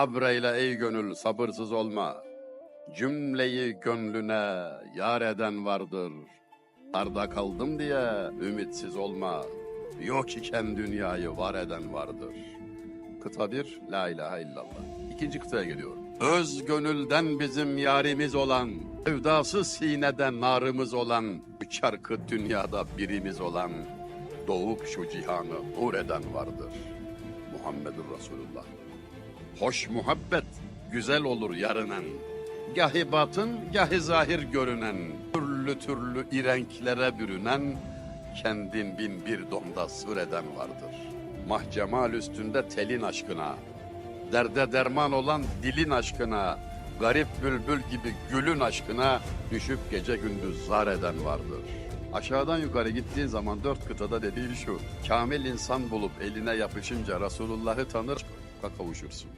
Sabreyle ey gönül sabırsız olma. Cümleyi gönlüne yar eden vardır. Arda kaldım diye ümitsiz olma. Yok iken dünyayı var eden vardır. Kıta bir, La ilahe illallah. İkinci kıtaya geliyorum. Öz gönülden bizim yarimiz olan, sevdası sineden narımız olan, çarkı dünyada birimiz olan, doğup şu cihanı nur eden vardır. Muhammedur Resulullah. Hoş muhabbet, güzel olur yarınen. Gahi batın, gahi zahir görünen, türlü türlü irenklere bürünen, kendin bin bir donda süreden vardır. Mahcemal üstünde telin aşkına, derde derman olan dilin aşkına, garip bülbül gibi gülün aşkına düşüp gece gündüz zar eden vardır. Aşağıdan yukarı gittiğin zaman dört kıtada dediği şu, kamil insan bulup eline yapışınca Resulullah'ı tanır, kavuşursun.